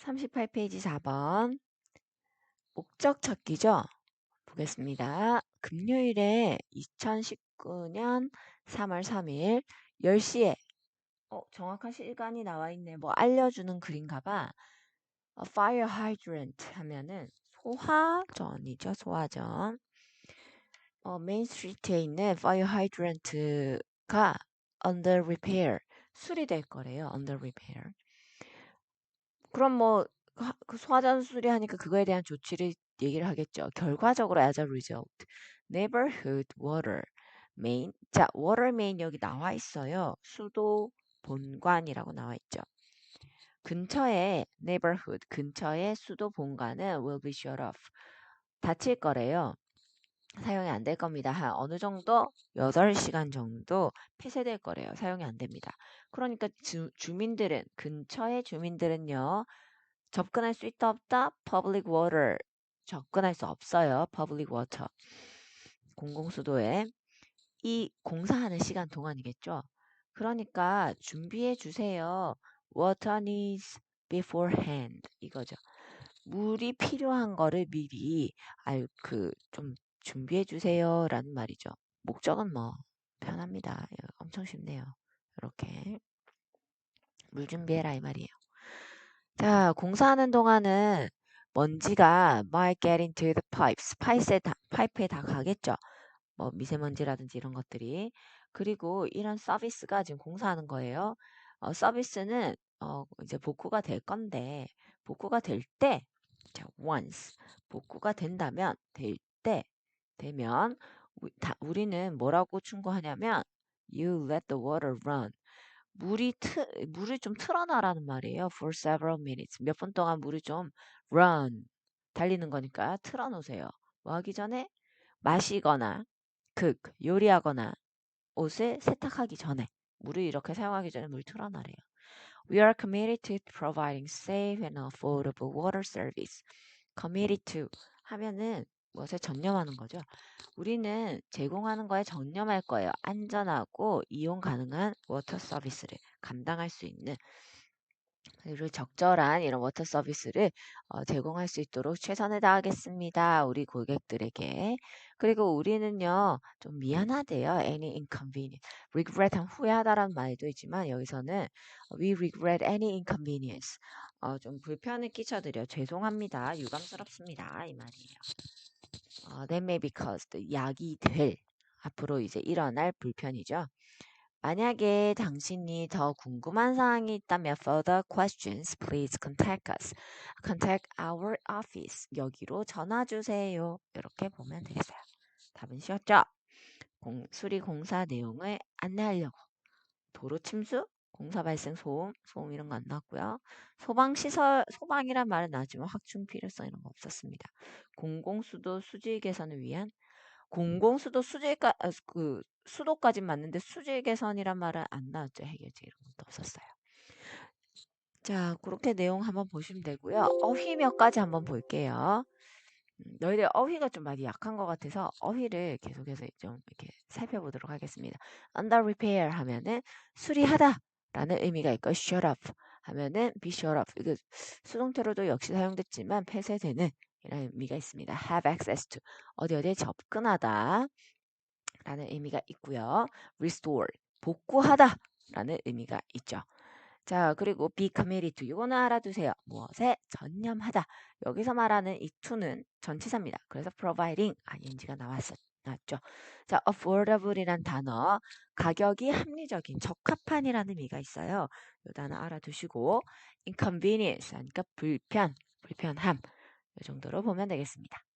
38페이지 4번. 목적 찾기죠? 보겠습니다. 금요일에 2019년 3월 3일 10시에 어, 정확한 시간이 나와 있네. 뭐 알려주는 글인가 봐. 어, fire hydrant 하면은 소화전이죠. 소화전. 어, 메인 스트리트에 있는 fire hydrant가 under repair 수리될 거래요. under repair. 그럼 뭐그 소화전 수리하니까 그거에 대한 조치를 얘기를 하겠죠. 결과적으로 as a result, neighborhood water main. 자, water main 여기 나와 있어요. 수도 본관이라고 나와 있죠. 근처에 neighborhood 근처에 수도 본관은 will be shut off. 닫힐 거래요. 사용이 안 될 겁니다. 한 어느 정도 8시간 정도 폐쇄될 거래요. 사용이 안 됩니다. 그러니까 주, 주민들은 근처의 주민들은요. 접근할 수 있다 없다? public water 접근할 수 없어요. public water 공공수도에 이 공사하는 시간 동안이겠죠. 그러니까 준비해 주세요. water needs beforehand 이거죠. 물이 필요한 거를 미리 알 그 좀 준비해 주세요 라는 말이죠. 목적은 뭐 편합니다. 예, 엄청 쉽네요. 이렇게 물 준비해라 이 말이에요. 자, 공사하는 동안은 먼지가 might get into the pipes, 파이프에 다, 파이프에 다 가겠죠. 뭐 미세먼지라든지 이런 것들이. 그리고 이런 서비스가 지금 공사하는 거예요. 어, 서비스는 어, 이제 복구가 될 건데 복구가 될 때, 자, once 복구가 된다면 될 때 되면 우리는 뭐라고 충고하냐면 you let the water run. 물이 트, 물을 좀 틀어놔라는 말이에요. for several minutes. 몇 분 동안 물을 좀 run 달리는 거니까 틀어놓으세요. 뭐 하기 전에 마시거나 cook 요리하거나 옷을 세탁하기 전에 물을 이렇게 사용하기 전에 물 틀어놔래요. We are committed to providing safe and affordable water service. committed to 하면은 무엇에 전념하는 거죠. 우리는 제공하는 거에 전념할 거예요. 안전하고 이용 가능한 워터 서비스를 감당할 수 있는 그리고 적절한 이런 워터 서비스를 어, 제공할 수 있도록 최선을 다하겠습니다. 우리 고객들에게. 그리고 우리는요, 좀 미안하대요. any inconvenience. regret 한 후회하다라는 말도 있지만 여기서는 we regret any inconvenience. 어, 좀 불편을 끼쳐드려 죄송합니다. 유감스럽습니다. 이 말이에요. 어, that may be caused. 약이 될. 앞으로 이제 일어날 불편이죠. 만약에 당신이 더 궁금한 사항이 있다면 further questions, please contact us. contact our office. 여기로 전화 주세요. 이렇게 보면 되겠어요. 답은 쉬웠죠? 공, 수리 공사 내용을 안내하려고. 도로 침수, 공사 발생 소음, 소음 이런 거안 나왔고요. 소방 시설, 소방이란 말은 나지만 확충 필요성 이런 거 없었습니다. 공공수도 수질 개선을 위한 공공수도 수질까 아, 그 수도까지 맞는데 수질 개선이란 말은 안 나왔죠. 해결제 이런 것도 없었어요. 자, 그렇게 내용 한번 보시면 되고요. 어휘 몇 가지 한번 볼게요. 음, 너희들 어휘가 좀 많이 약한 것 같아서 어휘를 계속해서 좀 이렇게 살펴보도록 하겠습니다. under repair 하면은 수리하다 라는 의미가 있고 shut up 하면은 be shut up 이거 수동태로도 역시 사용됐지만 폐쇄되는 이런 의미가 있습니다. have access to 어디 어디에 접근하다 라는 의미가 있고요. restore 복구하다 라는 의미가 있죠. 자, 그리고 be committed to 이거는 알아두세요. 무엇에 전념하다. 여기서 말하는 이 to는 전치사입니다. 그래서 providing ing가 나왔었, 나왔죠. 자, affordable이란 단어 가격이 합리적인 적합한이라는 의미가 있어요. 이 단어 알아두시고 inconvenience 그러니까 불편, 불편함 이 정도로 보면 되겠습니다.